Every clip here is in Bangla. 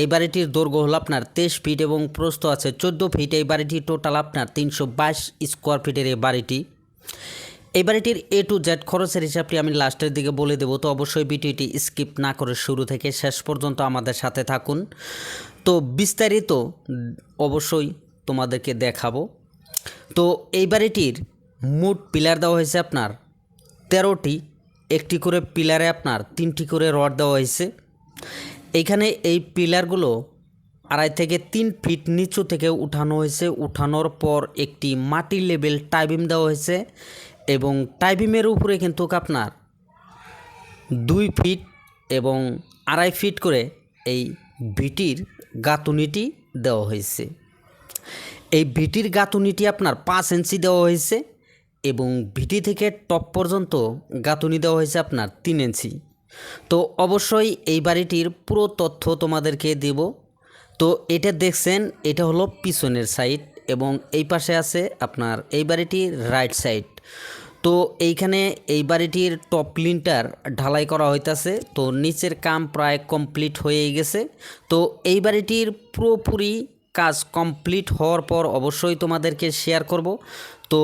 এই বাড়িটির দৈর্ঘ্য হল আপনার তেইশ ফিট এবং প্রস্থ আছে চোদ্দ ফিট। এই বাড়িটি টোটাল আপনার তিনশো বাইশ স্কোয়ার ফিটের এই বাড়িটি। এই বাড়িটির এ টু জেড খরচের হিসাবটি আমি লাস্টের দিকে বলে দেবো, তো অবশ্যই ভিডিওটি স্কিপ না করে শুরু থেকে শেষ পর্যন্ত আমাদের সাথে থাকুন। তো বিস্তারিত অবশ্যই তোমাদেরকে দেখাবো। তো এই বাড়িটির মোট পিলার দেওয়া হয়েছে আপনার তেরোটি, একটি করে পিলারে আপনার তিনটি করে রড দেওয়া হয়েছে। এইখানে এই পিলারগুলো আড়াই থেকে তিন ফিট নিচু থেকে উঠানো হয়েছে। উঠানোর পর একটি মাটি লেভেল টাইবিম দেওয়া হয়েছে এবং টাইবিমের উপরে কিন্তু আপনার দুই ফিট এবং আড়াই ফিট করে এই ভিটির গাঁথুনিটি দেওয়া হয়েছে। এই ভিটির গাঁথুনিটি আপনার পাঁচ ইঞ্চি দেওয়া হয়েছে এবং ভিটি থেকে টপ পর্যন্ত গাঁথুনি দেওয়া হয়েছে আপনার তিন ইঞ্চি। তো অবশ্যই এই বাড়িটির পুরো তথ্য তোমাদেরকে দেব। তো এটা দেখছেন, এটা হলো পিছনের সাইড এবং এই পাশে আছে আপনার এই বাড়িটির রাইট সাইড তো এইখানে এই বাড়িটির টপ লিনটার ঢালাই করা হইতাছে, তো নিচের কাম প্রায় কমপ্লিট হয়ে গেছে। তো এই বাড়িটির পুরোপুরি কাজ কমপ্লিট হওয়ার পর অবশ্যই তোমাদেরকে শেয়ার করব। তো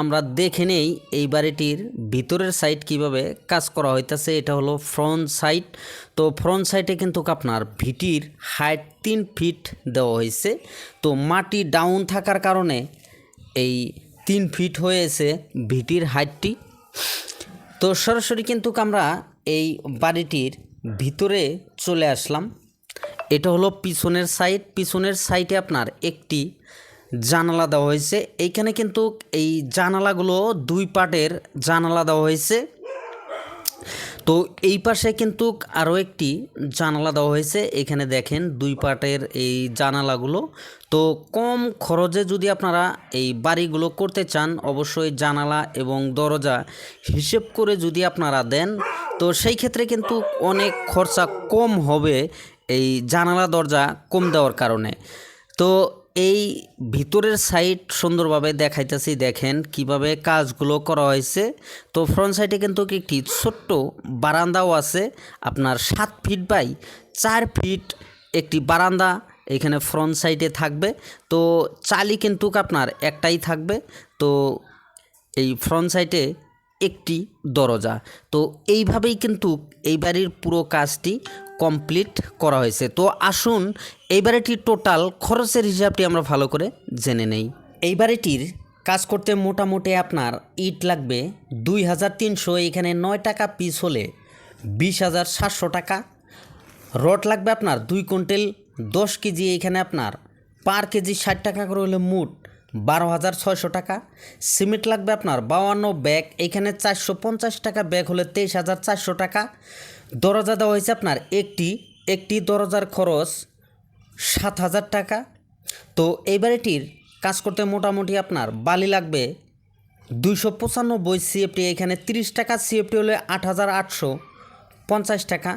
আমরা দেখে নেই এই বাড়িটির ভিতরের সাইড কীভাবে কাজ করা হইতাছে, এটা হলো ফ্রন্ট সাইড তো ফ্রন্ট সাইডে কিন্তু আপনার ভিটির হাইট তিন ফিট দেওয়া হয়েছে তো মাটি ডাউন থাকার কারণে এই তিন ফিট হয়েছে ভিটির হাইটটি তো সরাসরি কিন্তু আমরা এই বাড়িটির ভিতরে চলে আসলাম। এটা হলো পিছনের সাইড পিছনের সাইডে আপনার একটি জানালা দেওয়া হয়েছে। এইখানে কিন্তু এই জানালাগুলো দুই পার্টের জানালা দেওয়া হয়েছে। তো এই পাশে কিন্তু আরও একটি জানালা দেওয়া হয়েছে। এখানে দেখেন দুই পার্টের এই জানালাগুলো। তো কম খরচে যদি আপনারা এই বাড়িগুলো করতে চান, অবশ্যই জানালা এবং দরজা হিসেব করে যদি আপনারা দেন, তো সেই ক্ষেত্রে কিন্তু অনেক খরচা কম হবে এই জানালা দরজা কম দেওয়ার কারণে। তো এই ভিতরের সাইড সুন্দরভাবে দেখাইতেছি, দেখেন কীভাবে কাজগুলো করা হয়েছে। তো ফ্রন্ট সাইডে কিন্তু একটি ছোট্ট বারান্দাও আছে, আপনার সাত ফিট বাই চার ফিট একটি বারান্দা এখানে ফ্রন্ট সাইডে থাকবে। তো চালি কিন্তু আপনার একটাই থাকবে। তো এই ফ্রন্ট সাইডে একটি দরজা। তো এইভাবেই কিন্তু এই বাড়ির পুরো কাজটি কমপ্লিট করা হয়েছে। তো আসুন, এই বাড়িটির টোটাল খরচের হিসাবটি আমরা ভালো করে জেনে নেই। এই বাড়িটির কাজ করতে মোটামুটি আপনার ইট লাগবে দুই হাজার তিনশো, এখানে নয় টাকা পিস হলে বিশ হাজার সাতশো টাকা। রড লাগবে আপনার দুই কুইন্টাল, দশ কেজি, এখানে আপনার পার কেজি ষাট টাকা করে হলে মুট বারো হাজার ছয়শো টাকা। সিমেন্ট লাগবে আপনার বাউান্ন, ব্যাগ, এখানে চারশো পঞ্চাশ টাকা, ব্যাগ হলে তেইশ হাজার চারশো টাকা। দরজা দেওয়া হয়েছে আপনার একটি একটি দরজার খরচ সাত হাজার টাকা। তো এই বাড়িটির কাজ করতে মোটামুটি আপনার বালি লাগবে দুইশো পঁচানব্বই সিএফটি, এখানে তিরিশ টাকা, সিএফটি হলে আট হাজার আটশো পঞ্চাশ টাকা।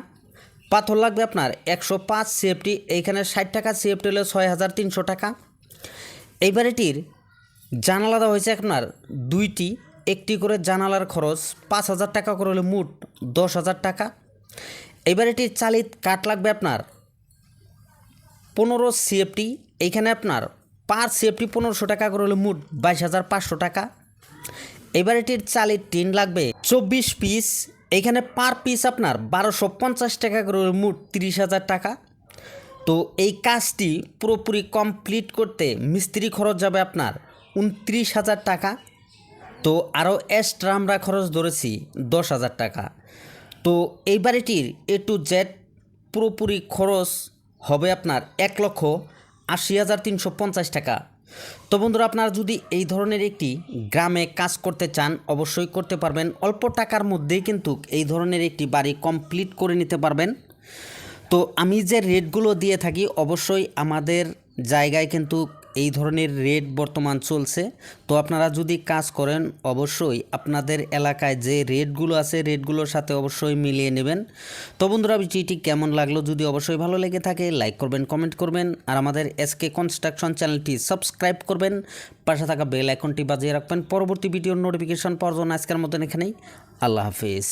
পাথর লাগবে আপনার একশো পাঁচ সিএফটি এইখানে ষাট টাকা, সিএফটি হলে ছয় হাজার তিনশো টাকা। এই বাড়িটির জানালা দেওয়া হয়েছে আপনার দুইটি, একটি করে জানালার খরচ পাঁচ হাজার টাকা করে হলে মোট দশ হাজার টাকা। এই বাড়িটির চালিত কাঠ লাগবে আপনার পনেরো সিএফটি এইখানে আপনার পার সিএফটি পনেরোশো টাকা করে হলে মোট বাইশ হাজার পাঁচশো টাকা। এই বাড়িটির চালিত টিন লাগবে চব্বিশ পিস, এইখানে পার পিস আপনার বারোশো পঞ্চাশ টাকা করে হলে মোট তিরিশ হাজার টাকা। তো এই কাজটি পুরোপুরি কমপ্লিট করতে মিস্ত্রি খরচ যাবে আপনার উনত্রিশ হাজার টাকা। তো আরও এক্সট্রা আমরা খরচ ধরেছি দশ হাজার টাকা। তো এই বাড়িটির এ টু জেড পুরোপুরি খরচ হবে আপনার এক লক্ষ আশি হাজার তিনশো পঞ্চাশ টাকা। তো বন্ধুরা, আপনারা যদি এই ধরনের একটি গ্রামে কাজ করতে চান, অবশ্যই করতে পারবেন। অল্প টাকার মধ্যেই কিন্তু এই ধরনের একটি বাড়ি কমপ্লিট করে নিতে পারবেন। তো আমি যে রেটগুলো দিয়ে থাকি, অবশ্যই আমাদের জায়গায় কিন্তু এই ধরনের রেট বর্তমান চলছে। তো আপনারা যদি কাজ করেন, অবশ্যই আপনাদের এলাকায় যে রেটগুলো আছে, রেটগুলোর সাথে অবশ্যই মিলিয়ে নেবেন। তো বন্ধুরা, ভিডিওটি কেমন লাগল যদি অবশ্যই ভালো লেগে থাকে লাইক করবেন কমেন্ট করবেন, আর আমাদের এসকে কনস্ট্রাকশন চ্যানেলটি সাবস্ক্রাইব করবেন। পাশে থাকা বেল আইকনটি বাজিয়ে রাখবেন। পরবর্তী ভিডিওর নোটিফিকেশন পাওয়ার জন্য আজকের মতন এখানেই। আল্লাহ হাফিজ।